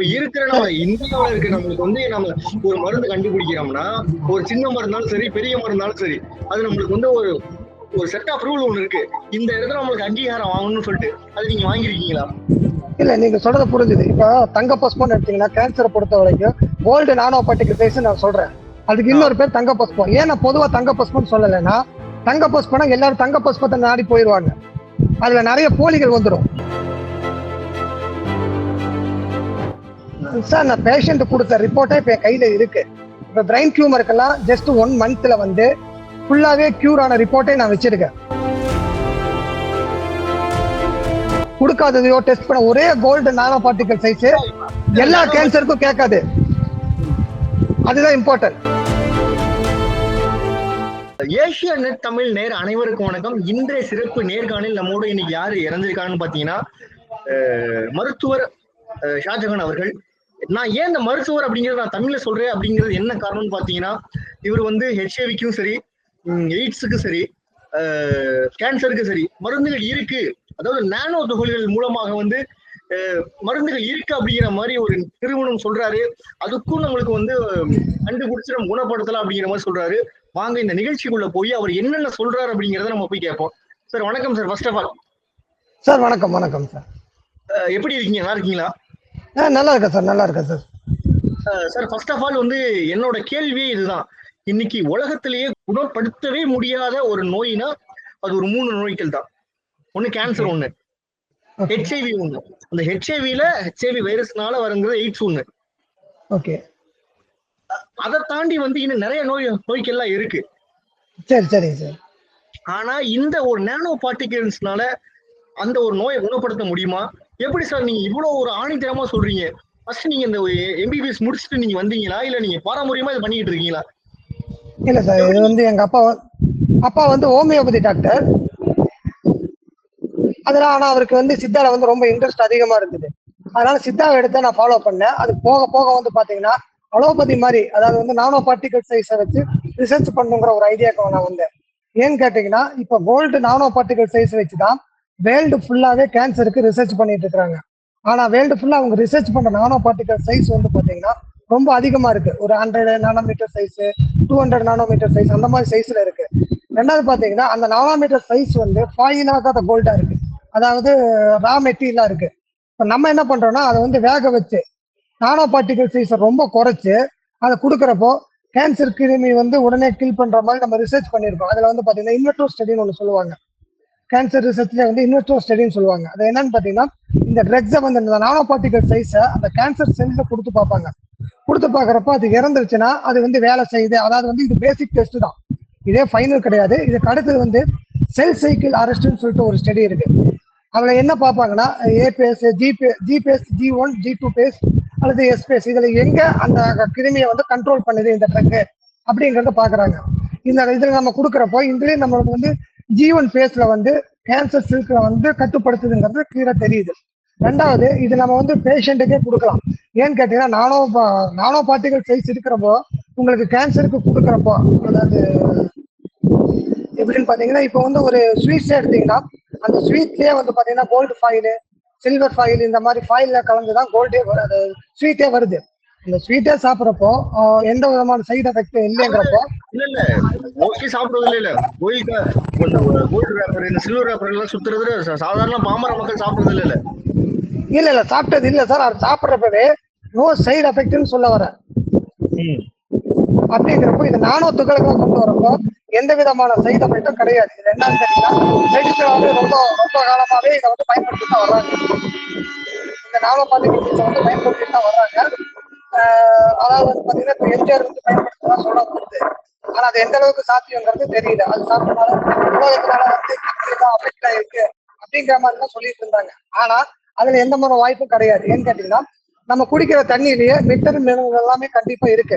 இப்ப இருக்கிற நம்ம இந்தியாவில இருக்க நம்மளுக்கு வந்து நம்ம ஒரு மருந்து கண்டுபிடிக்கிறோம்னா ஒரு சின்ன மருந்தாலும் சரி பெரிய மருந்தாலும் சரி அது நம்மளுக்கு வந்து ஒரு ஒரு செட் ஆஃப் ரூல் ஒண்ணு இருக்கு. இந்த இடத்துல நம்மளுக்கு அங்கீகாரம் வாங்கணும்னு சொல்லிட்டு அது நீங்க வாங்கிருக்கீங்களா இல்ல நீங்க சொல்றது புரிஞ்சுது. இப்போ தங்க பஸ்போன் எடுத்தீங்கன்னா கேன்சரை பொறுத்த வரைக்கும் கோல்டு நானோ பார்ட்டிகல் நான் சொல்றேன். அதுக்கு இன்னொரு பேர் தங்க பஸ்பம் ஏன் நான் பொதுவா தங்க பஸ்போன் சொல்லலைன்னா தங்க பஸ்போனா எல்லாரும் தங்க பஸ்பத்தை நாடி போயிடுவாங்க அதுல நிறைய போலிகள் வந்துடும் சார் நான் பேஷண்ட் கொடுத்த ரிப்போர்ட்டே இப்போ என் இருக்கு. இப்போ பிரெயின் டியூமருக்கெல்லாம் ஜஸ்ட் ஒன் மந்த்ல வந்து ஃபுல்லாவே கியூர் ஆன ரிப்போர்ட்டே நான் வச்சிருக்கேன். கொடுக்காததையோ டெஸ்ட் பண்ண ஒரே கோல்டு நானோ பார்ட்டிகல் சைஸ் எல்லா கேன்சருக்கும் கேட்காது. அதுதான் இம்பார்ட்டன்ட் ஏஷியா நெட் தமிழ் நேர் அனைவருக்கும் வணக்கம். இன்றைய சிறப்பு நேர்காணல் நம்மோடு இன்னைக்கு யாரு இறந்திருக்காங்கன்னு பாத்தீங்கன்னா மருத்துவர் ஷாஜகான் அவர்கள். நான் ஏன் இந்த மருத்துவர் அப்படிங்கறது நான் தமிழ்ல சொல்றேன் அப்படிங்கிறது என்ன காரணம்னு பாத்தீங்கன்னா இவர் வந்து ஹெச்ஐவிக்கும் சரி எய்ட்ஸுக்கும் சரி கேன்சருக்கு சரி மருந்துகள் இருக்கு. அதாவது நானோ துகள்கள் மூலமாக வந்து மருந்துகள் இருக்கு அப்படிங்கிற மாதிரி ஒரு நிறுவனம் சொல்றாரு. அதுக்கும் நம்மளுக்கு வந்து கண்டுபிடிச்சு நம்ம குணப்படுத்தலாம் அப்படிங்கிற மாதிரி சொல்றாரு. வாங்க இந்த நிகழ்ச்சிக்குள்ள போய் அவர் என்னென்ன சொல்றாரு அப்படிங்கறத நம்ம போய் கேட்போம். சார் வணக்கம் sir first of all sir வணக்கம் வணக்கம் சார். எப்படி இருக்கீங்க? நல்லா இருக்கீங்களா? ஆ நல்லா இருக்கேன் சார் நல்லா இருக்கேன் sir sir first of all வந்து என்னோட கேள்வியே இதுதான். இன்னைக்கு உலகத்திலேயே குணப்படுத்தவே முடியாத ஒரு நோய்னா அது ஒரு மூணு நோய்கள் தான். ஒண்ணு கேன்சர் ஒண்ணு. ஹெச்ஐவி ஒண்ணு. அந்த ஹெச்ஐவில ஹெச்ஐவி வைரஸ்னால வருங்கிறது எய்ட்ஸ் ஒண்ணு. ஓகே. அதை தாண்டி வந்து இன்னும் நிறைய நோய் நோய்க்கெல்லாம் இருக்கு. சரி சரிங்க சார். ஆனா இந்த ஒரு நானோ பார்ட்டிகல்ஸ்னால அந்த ஒரு நோயை குணப்படுத்த முடியுமா? எப்படி சார் நீங்க இவ்வளவு ஒரு ஆணித்தரமா சொல்றீங்க? ஃபர்ஸ்ட் நீங்க இந்த எம்பிபிஎஸ் முடிச்சுட்டு நீங்க வந்தீங்களா? இல்ல நீங்க பாரம்பரியமா இது பண்ணிட்டு இருக்கீங்களா? இல்ல சார் இது வந்து எங்க அப்பா அப்பா வந்து ஹோமியோபதி டாக்டர். அதெல்லாம் ஆனா அவருக்கு வந்து சித்தால வந்து ரொம்ப இன்ட்ரெஸ்ட் அதிகமா இருந்தது அதனால சித்தாவை எடுத்து நான் ஃபாலோ பண்ணேன். அது போக போக வந்து பாத்தீங்கன்னா அலோபதி மாதிரி அதாவது வந்து நானோ பார்ட்டிகல் சைஸை வச்சு ரிசர்ச் பண்ணுங்கிற ஒரு ஐடியாக்கு நான் வந்தேன். ஏன்னு கேட்டீங்கன்னா இப்போ கோல்டு நானோ பார்ட்டிகல் சைஸ் வச்சு தான் வேர்ல்டு ஃபுல்லாகவே கேன்சருக்கு ரிசர்ச் பண்ணிட்டு இருக்கிறாங்க. ஆனா வேர்ல்டு ஃபுல்லா அவங்க ரிசர்ச் பண்ற நானோ பார்ட்டிகல் சைஸ் வந்து பாத்தீங்கன்னா ரொம்ப அதிகமா இருக்கு. ஒரு hundred nanometre size two hundred nanometre size அந்த மாதிரி சைஸ்ல இருக்கு. ரெண்டாவது பாத்தீங்கன்னா அந்த நானோமீட்டர் சைஸ் வந்து ஃபாயின் ஆகாத கோல்டா இருக்கு. அதாவது ரா மெட்டீரியலா இருக்கு. இப்போ நம்ம என்ன பண்றோம்னா அதை வந்து வேக வச்சு நானோ பார்ட்டிகல் சைஸை ரொம்ப குறைச்சு அதை கொடுக்குறப்போ கேன்சர் கிருமி வந்து உடனே கில் பண்ற மாதிரி நம்ம ரிசர்ச் பண்ணியிருக்கோம் அதுல வந்து பாத்தீங்கன்னா இன்வெர்டோ ஸ்டடின்னு ஒன்று சொல்லுவாங்க. கேன்சர் ரிசர்ச்ல வந்து இன்வெஸ்டோ ஸ்டடின்னு சொல்லுவாங்க. அது என்னன்னு பாத்தீங்கன்னா இந்த ட்ரக்ஸை வந்து இந்த நானோ பார்ட்டிகல் சைஸை அந்த கேன்சர் செல்ல கொடுத்து பார்ப்பாங்க. கொடுத்து பார்க்குறப்ப அது இறந்துருச்சுன்னா அது வந்து வேலை செய்யுது. அதாவது வந்து இது பேசிக் டெஸ்ட் தான். இதே ஃபைனல் கிடையாது. இதுக்கு அடுத்தது வந்து செல் சைக்கிள் அரெஸ்ட்னு சொல்லிட்டு ஒரு ஸ்டடி இருக்கு. அவளை என்ன பார்ப்பாங்கன்னா ABS GPay GPS G one G two phase அல்லது எஸ்பிஎஸ் இதில் எங்கே அந்த கிருமியை வந்து கண்ட்ரோல் பண்ணுது இந்த ட்ரக்கு அப்படிங்கிறத பார்க்குறாங்க. இந்த இதில் நம்ம கொடுக்குறப்போ இதுலேயும் நம்மளுக்கு வந்து ஜீவன் பேஸ்ல வந்து கேன்சர் செல்களை வந்து கட்டுப்படுத்துதுங்கிறது கீழே தெரியுது. ரெண்டாவது இது நம்ம வந்து பேஷண்ட்டுக்கே கொடுக்கலாம். ஏன்னு கேட்டீங்கன்னா நானோ பா- நானோ பார்ட்டிகல் சைஸ் இருக்கிறப்போ உங்களுக்கு கேன்சருக்கு கொடுக்குறப்போ அதாவது எப்படின்னு பாத்தீங்கன்னா இப்போ வந்து ஒரு ஸ்வீட்ஸ் எடுத்தீங்கன்னா அந்த ஸ்வீட்லயே வந்து பாத்தீங்கன்னா கோல்டு ஃபாயிலு சில்வர் ஃபாயில் இந்த மாதிரி ஃபாயில்ல கலந்து தான் கோல்டே அது ஸ்வீட்டே வருது. இந்த ஸ்வீட்டே சாப்பிட்றப்போ எந்த விதமான சைடு எஃபெக்ட் இல்லைங்கிறப்போ இல்ல இல்ல. மோஸ்ட்லி சாப்பிடுறது இல்ல இல்ல. கோயிலுக்கு கோல்டு ரேப்பர் இந்த சில்வர் ரேப்பர் எல்லாம் சுத்துறது சாதாரண பாமர மக்கள் சாப்பிடுறது இல்ல இல்ல. இல்ல இல்ல சாப்பிட்டது இல்ல சார் அது சாப்பிட்றப்பவே நோ சைடு எஃபெக்ட்னு சொல்ல வரேன் ம். அப்படிங்கிறப்போ இது நானோ துகள்களை கொண்டு வரப்போ எந்த விதமான சைடு எஃபெக்டும் கிடையாது. இது என்னன்னு தெரியல. வந்து ரொம்ப ரொம்ப காலமாவே இதை வந்து பயன்படுத்தி தான் வர்றாங்க. இந்த நானோ பார்ட்டிகல்ஸ் வந்து பயன்படுத்தி தான் வர்றாங்க. அதாவது வந்து பாத்தீங்கன்னா இப்போ எம்ஜிஆர் வந்து பயன்படுத்ததா சொல்லப்படுது ஆனா அது எந்த அளவுக்கு சாத்தியங்கிறது தெரியல. அது சாப்பிட்டனால உலகத்தினால வந்து இப்படிதான் அஃபெக்ட் ஆயிருக்கு அப்படிங்கிற மாதிரி தான் சொல்லிட்டு இருந்தாங்க. ஆனா அதுல எந்த மாதிரி வாய்ப்பும் கிடையாது. ஏன்னு கேட்டீங்கன்னா நம்ம குடிக்கிற தண்ணியிலேயே மெட்டல் மினரல் எல்லாமே கண்டிப்பா இருக்கு.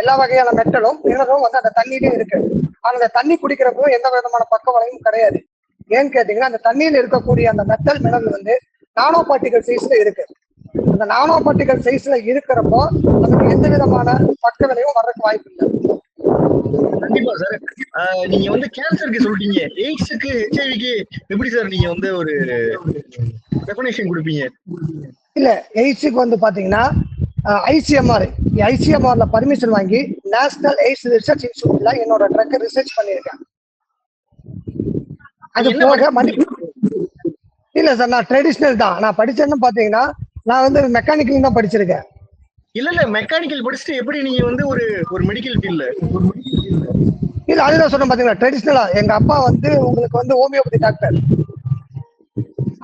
எல்லா வகையான மெட்டலும் மினரலும் வந்து அந்த தண்ணியிலே இருக்கு. ஆனா அந்த தண்ணி குடிக்கிறப்போ எந்த விதமான பக்க வளையும் கிடையாது. ஏன்னு கேட்டீங்கன்னா அந்த தண்ணியில இருக்கக்கூடிய அந்த மெட்டல் மினரல் வந்து நானோ பார்ட்டிகல் சைஸ்ல இருக்கு. அந்த நானோ பார்ட்டிகல் சைஸ்ல இருக்கிறப்போ நமக்கு எந்த விதமான பக்க விளைவும் வர்றதுக்கு வாய்ப்பு இல்லை. கண்டிப்பா சார் நீங்க வந்து கேன்சருக்கு சொல்லிட்டீங்க. எய்ட்ஸுக்கு ஹெச்ஐவிக்கு எப்படி சார் நீங்க வந்து ஒரு டெஃபினேஷன் கொடுப்பீங்க? இல்ல எய்ட்ஸுக்கு வந்து பாத்தீங்கன்னா ஐசிஎம்ஆர் ஐசிஎம்ஆர்ல பர்மிஷன் வாங்கி நேஷனல் எய்ட்ஸ் ரிசர்ச் இன்ஸ்டியூட்ல என்னோட ட்ரக் ரிசர்ச் பண்ணியிருக்கேன். அது போக மணி இல்ல சார் நான் ட்ரெடிஷ்னல் தான். நான் படிச்சேன்னு பாத்தீங்கன்னா நான் வந்து மெக்கானிக்கல் தான் படிச்சிருக்கேன். இல்ல இல்ல மெக்கானிக்கல் படிச்சுட்டு எப்படி நீங்க வந்து ஒரு ஒரு மெடிக்கல் ஃபீல்ட்ல இல்ல அதுதான் சொன்னேன் பாத்தீங்களா? ட்ரெடிஷ்னலா எங்க அப்பா வந்து உங்களுக்கு வந்து ஹோமியோபதி டாக்டர்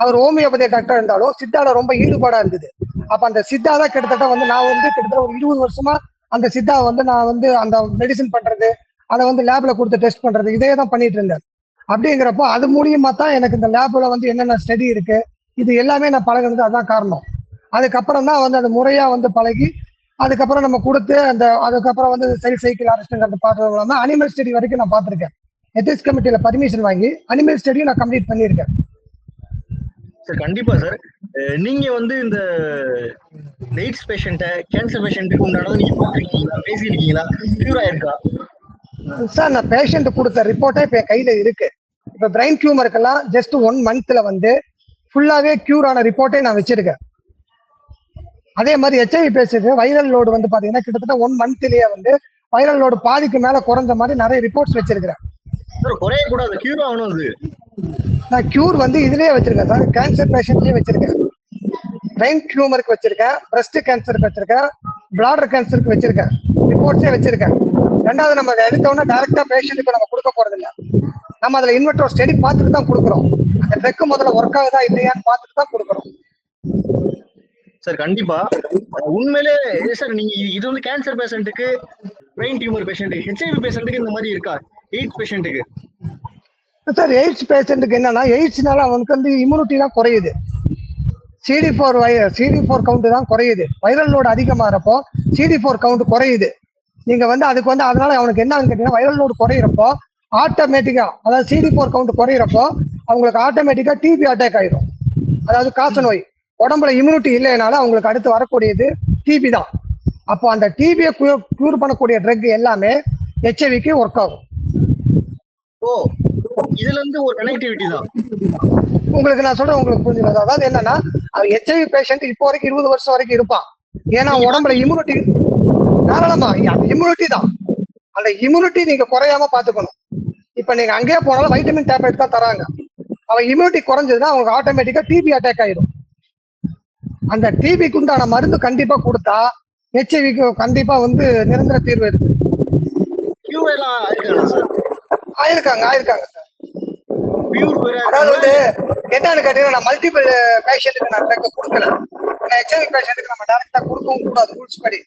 அவர் ஹோமியோபதி டாக்டர் இருந்தாலும் சித்தால ரொம்ப ஈடுபாடா இருந்தது. அப்ப அந்த சித்தா தான் கிட்டத்தட்ட வந்து நான் வந்து கிட்டத்தட்ட ஒரு இருபது வருஷமா அந்த சித்தா வந்து நான் வந்து அந்த மெடிசின் பண்றது அதை வந்து லேப்ல கொடுத்து டெஸ்ட் பண்றது இதே தான் பண்ணிட்டு இருந்தேன். அப்படிங்கிறப்போ அது மூலியமா தான் எனக்கு இந்த லேப்ல வந்து என்னென்ன ஸ்டடி இருக்கு இது எல்லாமே நான் பழகுனது அதான் காரணம். அதுக்கப்புறம் தான் வந்து அது முறையா வந்து பழகி அதுக்கப்புறம் நம்ம கொடுத்து அந்த அதுக்கப்புறம் வந்து செல் சைக்கிள் அரெஸ்ட்ங்கிறது பார்த்தது இல்லாம அனிமல் ஸ்டடி வரைக்கும் நான் பார்த்திருக்கேன். எத்திக்ஸ் கமிட்டியில பர்மிஷன் வாங்கி அனிமல் ஸ்டடியும் நான் கம்ப்ளீட் பண்ணியிருக்கேன். சார் கண்டிப்பா சார் நீங்க வந்து இந்த எய்ட்ஸ் பேஷண்ட்டை கேன்சர் பேஷண்ட்டுக்கு உண்டானதை நீங்க பார்த்துருக்கீங்களா? பேசியிருக்கீங்களா? கியூர் ஆயிருக்கா? சார் நான் பேஷண்ட் கொடுத்த ரிப்போர்ட்டே இப்போ என் கையில இருக்கு. இப்போ பிரெயின் டியூமருக்கெல்லாம் ஜஸ்ட் ஒன் மந்த்ல வந்து ஃபுல்லாவே கியூர் ஆன ரிப்போர்ட்டே நான் வச்சிருக்கேன். அதே மாதிரி ஹெச்ஐவி பேஷண்ட் வைரல் லோடு வந்து பாத்தீங்கன்னா கிட்டத்தட்ட ஒன் மந்த்லயே வந்து வைரல் லோடு பாதிக்கு மேல குறைஞ்ச மாதிரி நிறைய ரிப்போர்ட்ஸ் வச்சிருக்கிறேன். சார் குறைய கூடாது. கியூர் ஆகணும் அது. நான் கியூர் வந்து இதுலயே வச்சிருக்கேன் சார் கேன்சர் பேஷண்ட்லயே வச்சிருக்கேன். பிரெயின் டியூமருக்கு வச்சிருக்கேன். பிரஸ்ட் கேன்சருக்கு வச்சிருக்கேன். பிளாடர் கேன்சருக்கு வச்சிருக்கேன். ரிப்போர்ட்ஸே வச்சிருக்கேன். ரெண்டாவது நம்ம அதை எடுத்தோம்னா டைரக்டா பேஷண்ட்டுக்கு நம்ம கொடுக்க போறது இல்ல. நம்ம அதுல இன்வெர்டர் ஸ்டடி பார்த்துட்டு தான் கொடுக்குறோம். அந்த ட்ரெக் முதல்ல ஒர்க் ஆகுதா இல்லையான்னு பார்த்துட்டு தான் கொடுக்குறோம். சார் கண்டிப்பா. உண்மையிலே சார் நீங்க இது- வந்து கேன்சர் பேஷண்ட்டுக்கு பிரெயின் டியூமர் பேஷண்ட்டுக்கு ஹெச்ஐவி பேஷண்ட்டுக்கு இந்த மாதிரி இருக்கா? எய்ட்ஸ் பேஷண்ட்டுக்கு சார் எய்ட்ஸ் பேஷண்ட்டுக்கு என்னன்னா எய்ட்ஸ்னால அவனுக்கு வந்து இம்யூனிட்டிலாம் குறையுது. சிடி ஃபோர் வை சிடி ஃபோர் கவுண்ட் தான் குறையுது. வைரல் லோடு அதிகமாகிறப்போ சிடி ஃபோர் கவுண்ட் குறையுது. நீங்க வந்து அதுக்கு வந்து அதனால அவனுக்கு என்னன்னு கேட்டீங்கன்னா வைரல் லோடு குறையிறப்போ ஆட்டோமேட்டிக்கா அதாவது சிடி ஃபோர் கவுண்ட் குறையிறப்போ அவங்களுக்கு ஆட்டோமேட்டிக்கா டிபி அட்டாக் ஆயிடும் அதாவது காச நோய் உடம்புல இம்யூனிட்டி இல்லைனால அவங்களுக்கு அடுத்து வரக்கூடியது டிபி தான். அப்போ அந்த டிபியை க்யூர் பண்ணக்கூடிய ட்ரக் எல்லாமே ஹெச்ஐவிக்கு ஒர்க் ஆகும். ஓ இதுல இருந்து ஒரு கனெக்டிவிட்டி தான். உங்களுக்கு நான் சொல்றேன் உங்களுக்கு புரிஞ்சுக்கணும் அதாவது என்னன்னா ஹெச்ஐவி பேஷண்ட் இப்போ வரைக்கும் இருபது வருஷம் வரைக்கும் இருப்பான். ஏன்னா உடம்புல இம்யூனிட்டி தாராளமா அந்த இம்யூனிட்டி தான். அந்த இம்யூனிட்டி நீங்க குறையாம பாத்துக்கணும். இப்ப நீங்க அங்கேயே போனாலும் வைட்டமின் டேப்லெட் தான் தராங்க. அவன் இம்யூனிட்டி குறைஞ்சதுன்னா அவங்க ஆட்டோமேட்டிக்கா டிபி அட்டாக் ஆயிடும். அந்த டிபிக்கு உண்டான மருந்து கண்டிப்பா கொடுத்தா ஹெச்ஐவிக்கு கண்டிப்பா வந்து நிரந்தர தீர்வு இருக்கு. ஆயிருக்காங்க ஆயிருக்காங்க சார். அதாவது வந்து என்னன்னு கேட்டீங்கன்னா நான் மல்டிபிள் பேஷண்ட்டுக்கு நான் ட்ரக் கொடுக்கல. ஹெச்ஐவி பேஷண்ட்டுக்கு நம்ம டேரக்டா கொடுக்கவும் கூடாது ரூல்ஸ் படி.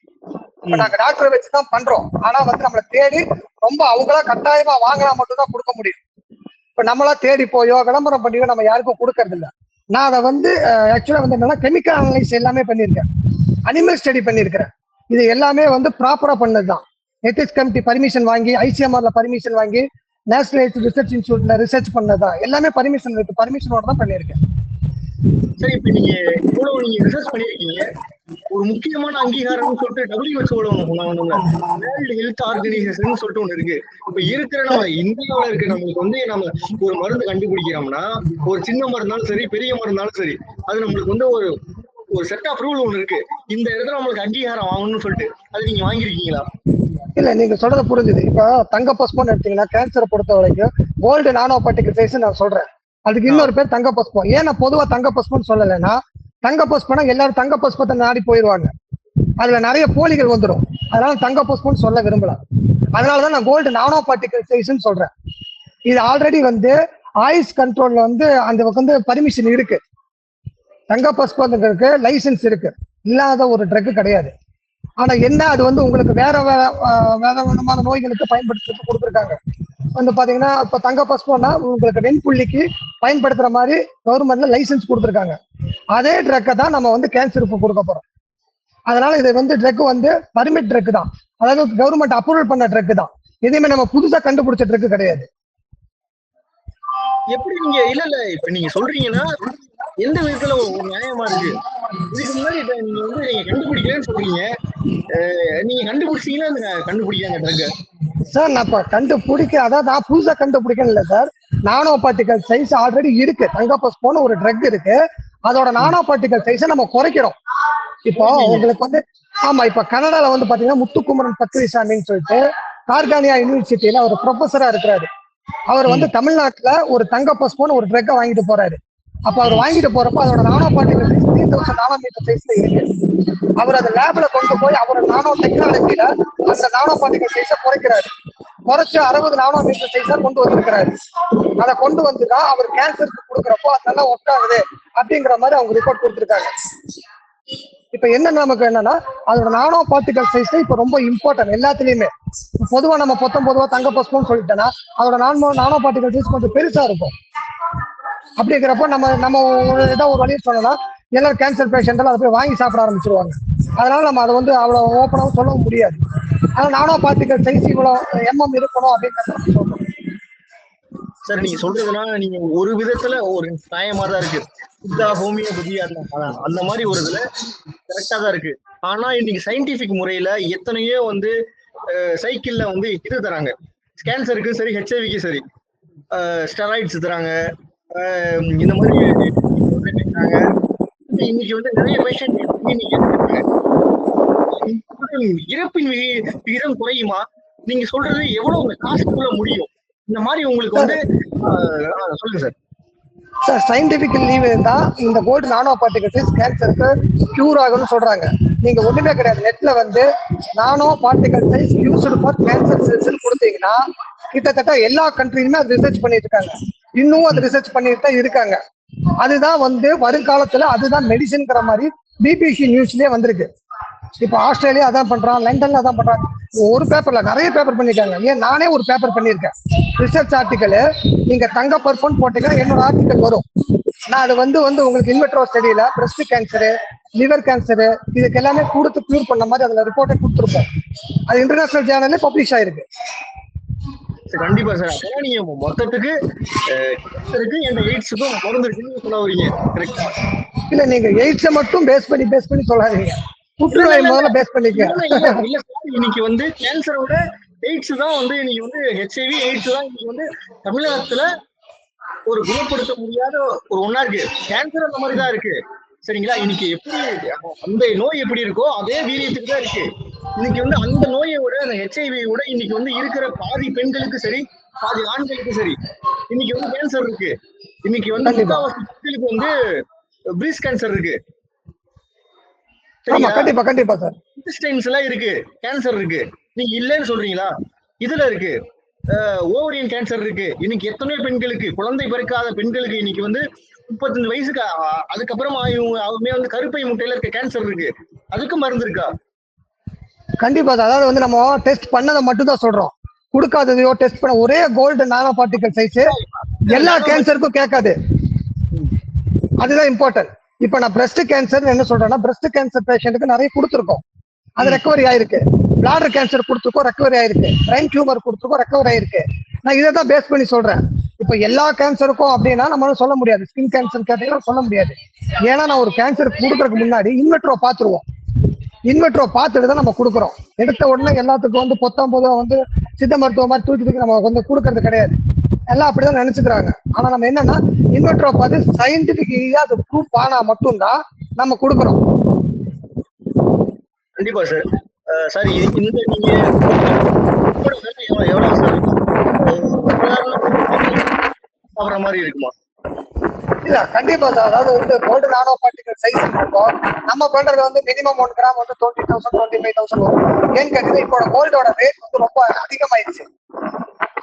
இப்ப நாங்க டாக்டரை வச்சு தான் பண்றோம். ஆனா வந்து நம்மள தேடி ரொம்ப அவங்களா கட்டாயமா வாங்கினா மட்டும் தான் கொடுக்க முடியும். இப்ப நம்மளா தேடி போயோ விளம்பரம் பண்ணியோ நம்ம யாருக்கும் கொடுக்கறது இல்ல நான் அதை வந்து ஆக்சுவலா வந்து என்னன்னா கெமிக்கல் அனலைஸ் எல்லாமே பண்ணியிருக்கேன். அனிமல் ஸ்டடி பண்ணியிருக்கிறேன். இது எல்லாமே வந்து ப்ராப்பரா பண்ணதுதான். எத்திக்ஸ் கமிட்டி பர்மிஷன் வாங்கி ஐசிஎம்ஆர்ல பர்மிஷன் வாங்கி நேஷனல் ரிசர்ச் இன்ஸ்டியூட்ல ரிசர்ச் பண்ணதுதான். எல்லாமே பர்மிஷன் இருக்கு பர்மிஷனோட தான் பண்ணியிருக்கேன். சரி இப்போ நீங்க இவ்வளவு நீங்க ரிசர்ச் பண்ணிருக்கீங்க ஒரு முக்கியமான அங்கீகாரம்னு சொல்லிட்டு டபிள்யூஹெச்ஓட வேர்ல்டு ஹெல்த் ஆர்கனைசேஷன் சொல்லிட்டு ஒண்ணு இருக்கு. இப்ப இருக்கிற நம்ம இந்தியாவுல இருக்க நம்மளுக்கு வந்து நம்ம ஒரு மருந்து கண்டுபிடிக்கிறோம்னா ஒரு சின்ன மருந்தாலும் சரி பெரிய மருந்தாலும் சரி அது நம்மளுக்கு வந்து ஒரு ஒரு செட் ஆஃப் ரூல் ஒண்ணு இருக்கு. இந்த இடத்துல நம்மளுக்கு அங்கீகாரம் வாங்கணும்னு சொல்லிட்டு அது நீங்க வாங்கிருக்கீங்களா இல்ல நீங்க சொல்றது புரிஞ்சுது. இப்போ தங்க பஸ்பம் எடுத்தீங்கன்னா கேன்சரை பொறுத்த வரைக்கும் கோல்டு நானோ பார்ட்டிகல் சைஸ் நான் சொல்றேன். அதுக்கு இன்னொரு பேர் தங்க பஸ்பம் ஏன் நான் பொதுவா தங்க பஸ்பம்னு சொல்லலைன்னா தங்க பஸ்பம்னா எல்லாரும் தங்க பஸ்பத்தை நாடி போயிடுவாங்க. அதுல நிறைய போலிகள் வந்துடும் அதனால தங்க பஸ்பம்னு சொல்ல விரும்பல. அதனாலதான் நான் கோல்டு நானோ பார்ட்டிகல் சைஸ்ன்னு சொல்றேன். இது ஆல்ரெடி வந்து ஆயுஷ் கண்ட்ரோல்ல வந்து அந்த வந்து பர்மிஷன் இருக்கு. தங்க பஸ்பத்துக்கு லைசன்ஸ் இருக்கு. இல்லாத ஒரு ட்ரக் கிடையாது. ஆனா என்ன அது வந்து உங்களுக்கு வேற வேற வேற விதமான நோய்களுக்கு பயன்படுத்துறதுக்கு கொடுத்துருக்காங்க. வந்து பாத்தீங்கன்னா இப்ப தங்க பஸ்பம்னா உங்களுக்கு வெண்புள்ளிக்கு பயன்படுத்துற மாதிரி கவர்மெண்ட்ல லைசன்ஸ் கொடுத்துருக்காங்க. அதே ட்ரக்கை தான் நம்ம வந்து கேன்சருக்கு கொடுக்க போறோம். அதனால இது வந்து ட்ரக் வந்து பர்மிட் ட்ரக் தான். அதாவது கவர்மெண்ட் அப்ரூவல் பண்ண ட்ரக் தான். எதுவுமே நம்ம புதுசா கண்டுபிடிச்ச ட்ரக் கிடையாது. எப்படி நீங்க இல்ல இல்ல இப்ப நீங்க சொல்றீங்கன்னா எந்த விதத்துல நியாயமா இருக்கு? இதுக்கு முன்னாடி நீங்க வந்து நீங்க கண்டுபிடிக்கிறேன்னு சொல்றீங்க. அஹ் நீங்க கண்டுபிடிச்சீங்கன்னா அந்த கண்டுபிடிக்காங்க ட்ரக் சார் நான் இப்ப கண்டுபிடிக்க அதாவது நான் புதுசா கண்டுபிடிக்கணும் இல்ல சார். நானோ பார்ட்டிகல் சைஸ் ஆல்ரெடி இருக்கு. தங்கப்பஸ் போன ஒரு ட்ரக் இருக்கு. அதோட நானோ பார்ட்டிகல் சைஸை நம்ம குறைக்கிறோம். இப்போ உங்களுக்கு வந்து ஆமா இப்ப கனடால வந்து பாத்தீங்கன்னா முத்துக்குமரன் பத்ரிசாமின்னு சொல்லிட்டு கார்கானியா யூனிவர்சிட்டியில அவர் ப்ரொஃபஸரா இருக்கிறாரு. அவர் வந்து தமிழ்நாட்டுல ஒரு தங்க பஸ்போன்னு ஒரு ட்ரக்கை வாங்கிட்டு போறாரு. அப்ப அவர் வாங்கிட்டு போறப்ப அதோட nano particle three thousand nanometre சைஸ்ல இருக்கு. அவர் அந்த லேப்ல கொண்டு போய் அவரோட நானோ டெக்னாலஜில அந்த நானோ பார்ட்டிகல் சைஸ குறைக்கிறாரு. குறைச்சு அறுபது நானோ மீட்டர் சைஸா கொண்டு வந்திருக்கிறாரு. அதை கொண்டு வந்துதான் அவர் கேன்சருக்கு கொடுக்குறப்போ அது நல்லா ஒர்க் ஆகுது அப்படிங்கிற மாதிரி அவங்க ரிப்போர்ட் கொடுத்துருக்காங்க. இப்ப என்ன நமக்கு என்னன்னா அதோட நானோ பார்ட்டிகல் சைஸ் இப்ப ரொம்ப இம்பார்ட்டன்ட் எல்லாத்துலயுமே. பொதுவா நம்ம பொத்தம் பொதுவா தங்க பஸ்போன்னு சொல்லிட்டேன்னா அதோட நானோ நானோ பார்ட்டிகல் சைஸ் கொஞ்சம் பெருசா இருக்கும். அப்படி இருக்கிறப்போ நம்ம நம்ம ஒரு ஒரு வழியை சொன்னோம்னா எல்லாரும் கேன்சர் பேஷண்ட் எல்லாம் அதை போய் வாங்கி சாப்பிட ஆரம்பிச்சிருவாங்க. அதனால நம்ம அதை வந்து அவ்வளோ ஓப்பனாகவும் சொல்லவும் முடியாது. ஆனால் நானும் பார்ட்டிகல் சைஸ் இவ்வளோ எம்எம் இருக்கணும் அப்படிங்கிறத நம்ம சொல்றோம். சார் நீங்க சொல்றதுனா நீங்க ஒரு விதத்துல ஒரு நியாயமா தான் இருக்கு. சித்தா ஹோமியோபதி அந்த அந்த மாதிரி ஒரு இதுல கரெக்டா தான் இருக்கு. ஆனா இன்னைக்கு சயின்டிபிக் முறையில எத்தனையோ வந்து சைக்கிள்ல வந்து இது தராங்க. கேன்சருக்கு சரி ஹெச்ஐவிக்கு சரி ஸ்டெராய்ட்ஸ் தராங்க. இந்த மாதிரி இன்னைக்கு வந்து நிறைய பேஷண்ட் இன்னைக்கு இறப்பின் விகி- விகிதம் குறையுமா? நீங்க சொல்றது எவ்வளவு காசுக்குள்ள முடியும்? இந்த மாதிரி உங்களுக்கு வந்து ஆஹ், ஆஹ், சொல்லுங்க சார். சார் சயின்டிபிக் லீவ் தான் இந்த கோல்டு நானோ பார்ட்டிகல்ஸ் கேன்சருக்கு கியூர் ஆகும்னு சொல்றாங்க. நீங்க ஒண்ணுமே கிடையாது. நெட்ல வந்து nano particle size used for cancer cells கொடுத்தீங்கன்னா கிட்டத்தட்ட எல்லா கண்ட்ரிலுமே அது ரிசர்ச் பண்ணிட்டு இருக்காங்க. இன்னும் அது ரிசர்ச் பண்ணிட்டு தான் இருக்காங்க. அதுதான் வந்து வருங்காலத்துல அதுதான் மெடிசின்ங்கிற மாதிரி பிபிசி நியூஸ்லயே வந்திருக்கு. இப்போ ஆஸ்திரேலியா அதான் பண்றான் லண்டன்ல அதான் பண்றான். ஒரு பேப்பர்ல நிறைய பேப்பர் பண்ணிருக்காங்க. ஏன் நானே ஒரு பேப்பர் பண்ணியிருக்கேன். ரிசர்ச் ஆர்டிக்கல் நீங்க தங்க பர்ஃபோன் போட்டீங்கன்னா என்னோட ஆர்டிக்கல் வரும். நான் அது வந்து வந்து உங்களுக்கு இன்வெட்ரோ ஸ்டடியில பிரஸ்ட் கேன்சரு லிவர் கேன்சரு இதுக்கு எல்லாமே கொடுத்து க்யூர் பண்ண மாதிரி அதுல ரிப்போர்ட்டை கொடுத்துருப்போம் அது இன்டர்நேஷனல் ஜேர்னல்ல பப்ளிஷ் ஆயிருக்கு. கண்டிப்பா சார். அப்பதான் நீங்க மொத்தத்துக்கு கேன்சருக்கு எந்த எய்ட்ஸுக்கும் மருந்து இருக்குன்னு சொல்ல வரீங்க. கரெக்டா இல்ல நீங்க எய்ட்ஸை மட்டும் பேஸ் பண்ணி பேஸ் பண்ணி சொல்லாதீங்க. புற்றுநோய் முதல்ல பேஸ் பண்ணிக்க. இல்ல இன்னைக்கு வந்து கேன்சரோட எய்ட்ஸ் தான் வந்து இன்னைக்கு வந்து ஹெச்ஐவி எய்ட்ஸ் தான் இன்னைக்கு வந்து தமிழகத்துல ஒரு குணப்படுத்த முடியாத ஒரு ஒண்ணா இருக்கு. கேன்சர் அந்த மாதிரி தான் இருக்கு. சரிங்களா? இன்னைக்கு எப்படி அந்த நோய் எப்படி இருக்கோ அதே வீரியத்துக்கு தான் இருக்கு. இன்னைக்கு வந்து அந்த நோயை விட அந்த ஹெச்ஐவி விட இன்னைக்கு வந்து இருக்கிற பாதி பெண்களுக்கு சரி பாதி ஆண்களுக்கு சரி இன்னைக்கு வந்து கேன்சர் இருக்கு. இன்னைக்கு வந்து பெண்களுக்கு வந்து பிரீஸ் கேன்சர் இருக்கு? கண்டிப்பா கண்டிப்பா சார் இன்டெஸ்டைன்ஸ் எல்லாம் இருக்கு. கேன்சர் இருக்கு. நீங்க இல்லைன்னு சொல்றீங்களா? இதுல இருக்கு. ஓவரியன் கேன்சர் இருக்கு. இன்னைக்கு எத்தனையோ பெண்களுக்கு குழந்தை பிறக்காத பெண்களுக்கு இன்னைக்கு வந்து முப்பத்தஞ்சு வயசுக்கு அதுக்கப்புறமா இவங்க அவங்க வந்து கருப்பை முட்டையில இருக்க கேன்சர் இருக்கு. அதுக்கு மருந்து இருக்கா? கண்டிப்பா அதாவது வந்து நம்ம டெஸ்ட் பண்ணதை மட்டும் தான் சொல்றோம். கொடுக்காததையோ டெஸ்ட் பண்ண ஒரே கோல்டு நானோ பார்ட்டிகல் சைஸ் எல்லா கேன்சருக்கும் கேட்காது. அதுதான் இம்பார்ட்டன்ட் இப்போ நான் பிரஸ்ட் கேன்சர் என்ன சொல்றேன்னா பிரஸ்ட் கேன்சர் பேஷண்ட்டுக்கு நிறைய கொடுத்துருக்கோம். அது ரெக்கவரி ஆயிருக்கு. பிளாடர் கேன்சர் கொடுத்துருக்கோம் ரெக்கவரி ஆயிருக்கு. பிரைன் டியூமர் கொடுத்துருக்கோம் ரெக்கவரி ஆயிருக்கு. நான் இதை தான் பேஸ் பண்ணி சொல்றேன். இப்போ எல்லா கேன்சருக்கும் அப்படின்னா நம்மளால சொல்ல முடியாது. ஸ்கின் கேன்சர் கேட்டீங்கன்னா சொல்ல முடியாது. ஏன்னா நான் ஒரு கேன்சர் கொடுக்கறதுக்கு முன்னாடி இன்வெட்ரோ பார்த்துருவோம். இன்வெர்ட்ரோ பார்த்துட்டு தான் நம்ம கொடுக்குறோம். எடுத்த உடனே எல்லாத்துக்கும் வந்து பொத்தாம் பொதுவா வந்து சித்த மருத்துவ மாதிரி தூக்கி தூக்கி நம்ம வந்து கொடுக்கறது கிடையாது. எல்லாம் அப்படிதான் நினைச்சுக்கிறாங்க. ஆனா நம்ம என்னன்னா இன்வெர்ட்ரோ பார்த்து சயின்டிபிக் அது ப்ரூஃப் ஆனா மட்டும்தான் நம்ம கொடுக்குறோம். கண்டிப்பா சார் சார் இந்த நீங்க எவ்வளவு சார் சாப்பிட்ற மாதிரி இருக்குமா? இல்ல கண்டிப்பா சார் அதாவது வந்து கோல்டு நானோ பார்ட்டிகல் சைஸ் இருக்கும். நம்ம பண்றது வந்து மினிமம் ஒன் கிராம் வந்து twenty thousand twenty five thousand வரும். ஏன்னு கேட்டீங்கன்னா இப்போ கோல்டோட ரேட் வந்து ரொம்ப அதிகமாயிருச்சு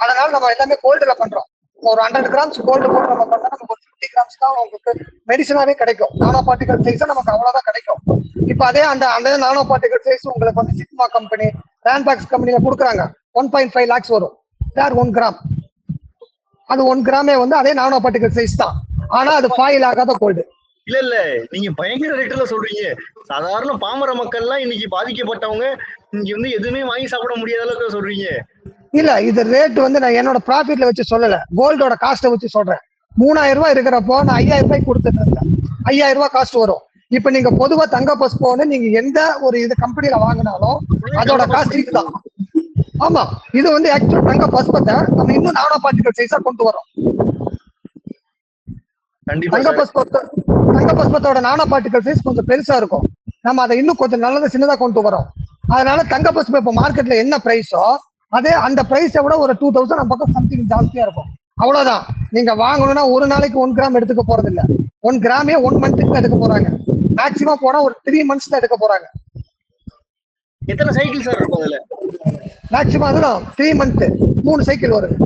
அதனால நம்ம எல்லாமே கோல்டுல பண்றோம். ஒரு ஹண்ட்ரட் கிராம்ஸ் கோல்டு போட்டு நம்ம பண்ணா நமக்கு ஒரு ஃபிஃப்டி கிராம்ஸ் தான் உங்களுக்கு மெடிசனாவே கிடைக்கும். நானோ பார்ட்டிகல் சைஸ் நமக்கு அவ்வளவுதான் கிடைக்கும். இப்போ அதே அந்த அந்த நானோ பார்ட்டிகல் சைஸ் உங்களுக்கு வந்து சிக்மா கம்பெனி ரேன்பாக்ஸ் கம்பெனியில கொடுக்குறாங்க. ஒன் பாயிண்ட் ஃபைவ் லேக்ஸ் வரும். யார் ஒன் கிராம் அது ஒன் கிராமே வந்து அதே நானோ பார்ட்டிகல் சைஸ் தான். ஆனா அது ஃபாயில் ஆகாத கோல்டு இல்ல இல்ல. நீங்க பயங்கர ரேட்டுல சொல்றீங்க. சாதாரண பாமர மக்கள் எல்லாம் இன்னைக்கு பாதிக்கப்பட்டவங்க இங்க வந்து எதுவுமே வாங்கி சாப்பிட முடியாத அளவுக்கு சொல்றீங்க. இல்ல இது ரேட் வந்து நான் என்னோட ப்ராஃபிட்ல வச்சு சொல்லல. கோல்டோட காஸ்ட வச்சு சொல்றேன். மூணாயிரம் ரூபாய் இருக்கிறப்போ நான் ஐயாயிரம் ரூபாய்க்கு கொடுத்துட்டு இருந்தேன் ஐயாயிரம் ரூபாய் காஸ்ட் வரும். இப்ப நீங்க பொதுவா தங்க பஸ் போன நீங்க எந்த ஒரு இது கம்பெனில வாங்கினாலும் அதோட காஸ்ட் இதுதான் ஆமா இது வந்து ஆக்சுவல் தங்க பஸ் பஸ்பத்தை நம்ம இன்னும் நானோ பார்ட்டிகள் சைஸா கொண்டு வரோம். தங்க பஸ்பத்தோ தங்க நானோ பார்ட்டிகல் சைஸ் கொஞ்சம் பெருசா இருக்கும். நம்ம அதை இன்னும் கொஞ்சம் நல்லதா சின்னதா கொண்டு வரோம். அதனால தங்க பஸ்பம் இப்போ மார்க்கெட்ல என்ன பிரைஸோ அதே அந்த பிரைஸை விட ஒரு டூ தௌசண்ட் பக்கம் சம்திங் ஜாஸ்தியா இருக்கும். அவ்வளவுதான். நீங்க வாங்கணும்னா ஒரு நாளைக்கு ஒன் கிராம் எடுத்துக்க போறது இல்ல. ஒன் கிராமே ஒன் மந்த்துக்கு எடுக்க போறாங்க. மேக்சிமம் போனா ஒரு த்ரீ மந்த்ஸ் தான் எடுக்க போறாங்க. எத்தனை சைக்கிள் சார் இருக்கும் அதுல? மேக்சிமம் அதுதான் த்ரீ மந்த் மூணு சைக்கிள் வருது.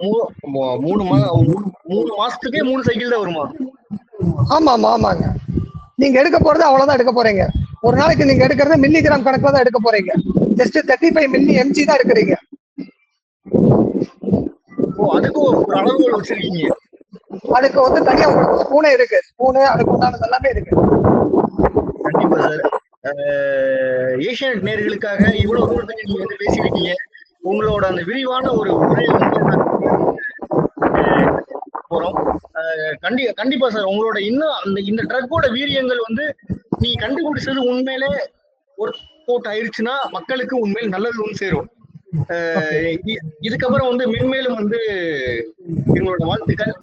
மூணு மா மூணு- மூணு மாசத்துக்கே மூணு சைக்கிள் தான் வருமா? ஆமா ஆமா ஆமாங்க. நீங்க எடுக்க போறது அவ்வளவுதான் எடுக்க போறீங்க. ஒரு நாளைக்கு நீங்க எடுக்கிறது மில்லி கிராம் கணக்குல தான் எடுக்க போறீங்க. Just thirty five milli MG தான் எடுக்கிறீங்க. அதுக்கு வந்து தனியா உங்களுக்கு ஸ்பூனே இருக்கு. ஸ்பூனு அதுக்கு உண்டானது எல்லாமே இருக்கு. கண்டிப்பா சார். ஏஷியன் நேர்களுக்காக இவ்வளவு தூரத்துக்கு நீங்க வந்து பேசியிருக்கீங்க. உங்களோட அந்த விரிவான ஒரு உரையை வந்து போறோம்? கண்டி கண்டிப்பா சார் உங்களோட இன்னும் அந்த இந்த ட்ரக்கோட வீரியங்கள் வந்து நீ கண்டுபிடிச்சது உண்மையிலே ஒரு அவுட் ஆயிருச்சுன்னா மக்களுக்கு உண்மையில் நல்லது வந்து சேரும். இ- இதுக்கப்புறம் வந்து மென்மேலும் வந்து எங்களோட வாழ்த்துக்கள்.